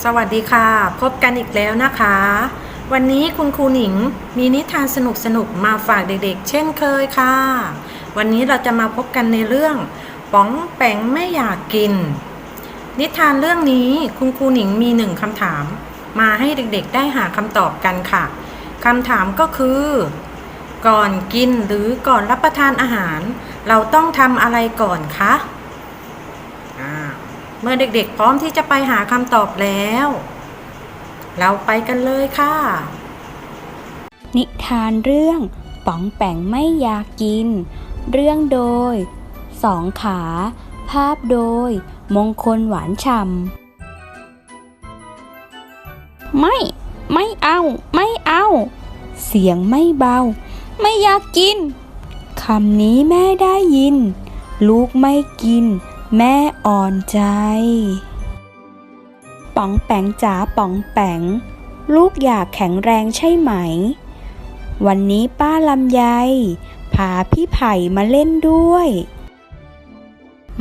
สวัสดีค่ะ พบกันอีกแล้วนะคะ วันนี้คุณครูหนิงมีนิทานสนุกๆมาฝากเด็กๆ เช่นเคยค่ะ วันนี้เราจะมาพบกันในเรื่องป๋องแปงไม่อยากกิน นิทานเรื่องนี้คุณครูหนิงมีหนึ่งคำถาม มาให้เด็กๆได้หาคำตอบกันค่ะคำถามก็คือ ก่อนกินหรือก่อนรับประทานอาหาร เราต้องทำอะไรก่อนคะ เมื่อเด็กๆ พร้อมที่จะไปหาคำตอบแล้ว เราไปกันเลยค่ะ นิทานเรื่องป๋องแปงไม่อยากกิน เรื่องโดยสองขา ภาพโดย มงคลหวานฉ่ำไม่ ไม่เอา ไม่เอา เสียงไม่เบา ไม่อยากกินคำนี้แม่ได้ยิน ลูกไม่กิน แม่อ่อนใจ ป๋องแปงจ๋าป๋องแปงลูกอยากแข็งแรงใช่ไหม วันนี้ป้าลำไยพาพี่ไผ่มาเล่นด้วย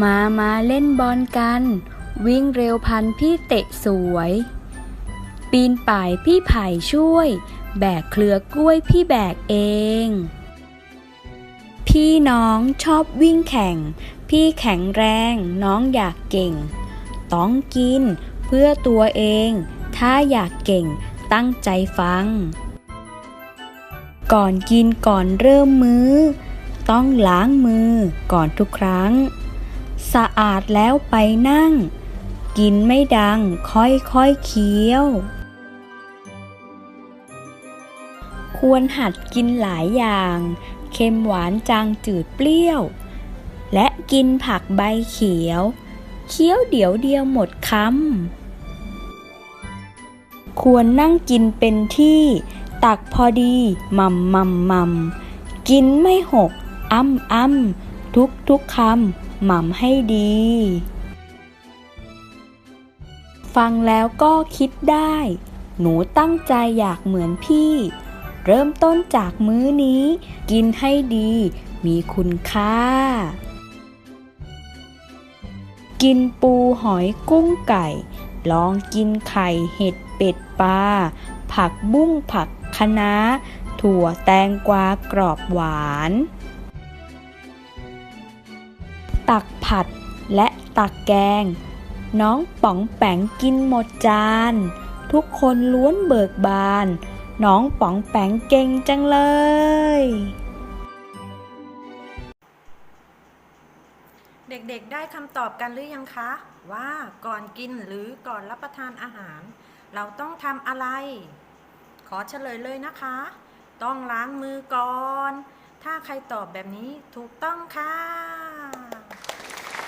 มามาเล่นบอลกัน วิ่งเร็วพันพี่เตะสวย ปีนป่ายพี่ไผ่ช่วย แบกเครือกล้วยพี่แบกเอง พี่น้องชอบวิ่งแข่ง พี่แข็งแรงน้องอยากเก่ง ต้องกินเพื่อตัวเอง ถ้าอยากเก่งตั้งใจฟัง ก่อนกินก่อนเริ่มมื้อ ต้องล้างมือก่อนทุกครั้ง สะอาดแล้วไปนั่ง กินไม่ดังค่อยๆเคี้ยว ควรหัดกินหลายอย่าง เค็มหวานจางจืดเปรี้ยว และกินผักใบเขียว เคี้ยวเดี๋ยวเดียวหมดคำ ควรนั่งกินเป็นที่ ตักพอดีมัมมัมมัมกินไม่หกอ้ำอ้ำทุกทุกคำหม่ำให้ดี ฟังแล้วก็คิดได้ หนูตั้งใจอยากเหมือนพี่ เริ่มต้นจากมื้อนี้ กินให้ดีมีคุณค่า กินปูหอยกุ้งไก่ ลองกินไข่เห็ดเป็ดปลาผักบุ้งผักคะน้า ถั่วแตงกวากรอบหวาน ตักผัดและตักแกง น้องป๋องแปงกินหมดจาน ทุกคนล้วนเบิกบาน น้องป๋องแปงเก่งจังเลย เด็กๆ ได้คำตอบกันหรือยังคะ ว่าก่อนกินหรือก่อนรับประทานอาหาร เราต้องทำอะไร ขอเฉลยเลยนะคะ ต้องล้างมือก่อน ถ้าใครตอบแบบนี้ถูกต้องค่ะ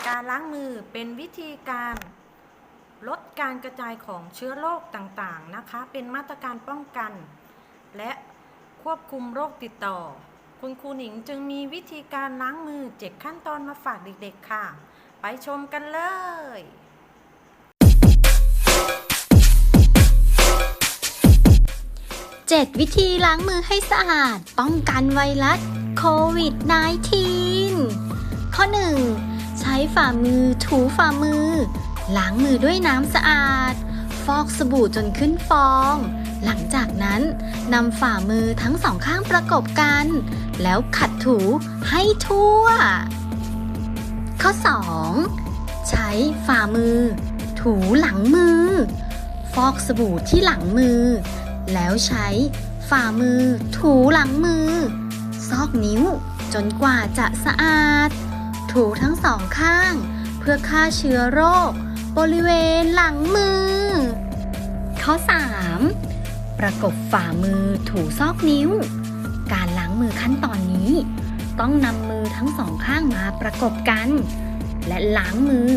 การล้างมือเป็นวิธีการลดการกระจายของเชื้อโรคต่างๆนะคะ เป็นมาตรการป้องกัน และควบคุมโรคติดต่อ คุณครูหนิงจึงมีวิธีการล้างมือเจ็ดขั้นตอนมาฝากเด็กๆค่ะ ไปชมกันเลย 7 วิธีล้างมือให้สะอาด ป้องกันไวรัสโควิด -19 ข้อ 1. ใช้ฝ่ามือถูฝ่ามือ ล้างมือด้วยน้ำสะอาด ฟอกสบู่จนขึ้นฟอง หลังจากนั้นนำฝ่ามือทั้งสองข้างประกบกัน แล้วขัดถูให้ทั่ว ข้อ 2. ใช้ฝ่ามือ ถูหลังมือ ฟอกสบู่ที่หลังมือ แล้วใช้ฝ่ามือ ถูหลังมือ ซอกนิ้วจนกว่าจะสะอาด ถูทั้งสองข้าง เพื่อฆ่าเชื้อโรค บริเวณหลังมือ ข้อ 3. ประกบฝ่ามือถูซอกนิ้ว การล้างมือขั้นตอนนี้ ต้องนำมือทั้งสองข้างมาประกบกัน และล้างมือ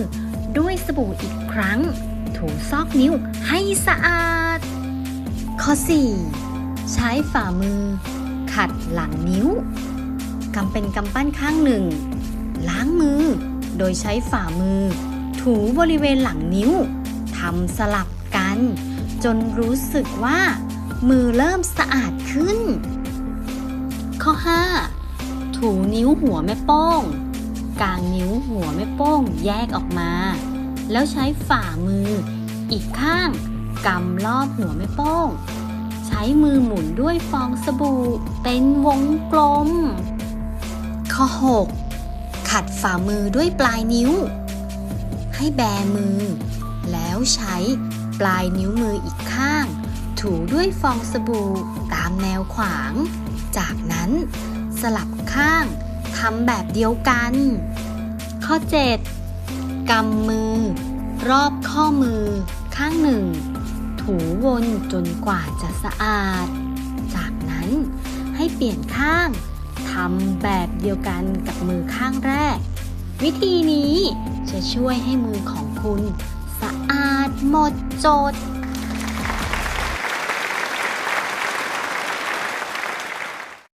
ด้วยสบู่อีกครั้ง ถูซอกนิ้วให้สะอาด ข้อ 4. ใช้ฝ่ามือ ขัดหลังนิ้วกำเป็นกำปั้นข้างหนึ่ง ล้างมือ โดยใช้ฝ่ามือ ถูบริเวณหลังนิ้วทำสลับกัน จนรู้สึกว่า มือเริ่มสะอาดขึ้น ข้อ 5. ถูนิ้วหัวแม่โป้ง กลางนิ้วหัวแม่โป้งแยกออกมา แล้วใช้ฝ่ามือ อีกข้างกำรอบหัวแม่โป้ง ใช้มือหมุนด้วยฟองสบู่เป็นวงกลม ข้อ 6 ขัดฝ่ามือด้วยปลายนิ้ว ให้แบมือ แล้วใช้ปลายนิ้วมืออีกข้าง ถูด้วยฟองสบู่ตามแนวขวาง จากนั้นสลับข้างทำแบบเดียวกัน ข้อ 7 กำมือ รอบข้อมือข้างหนึ่ง ถูวนจนกว่าจะสะอาด จากนั้นให้เปลี่ยนข้างทำแบบเดียวกันกับมือข้างแรก วิธีนี้จะช่วยให้มือของคุณ สะอาดหมดจด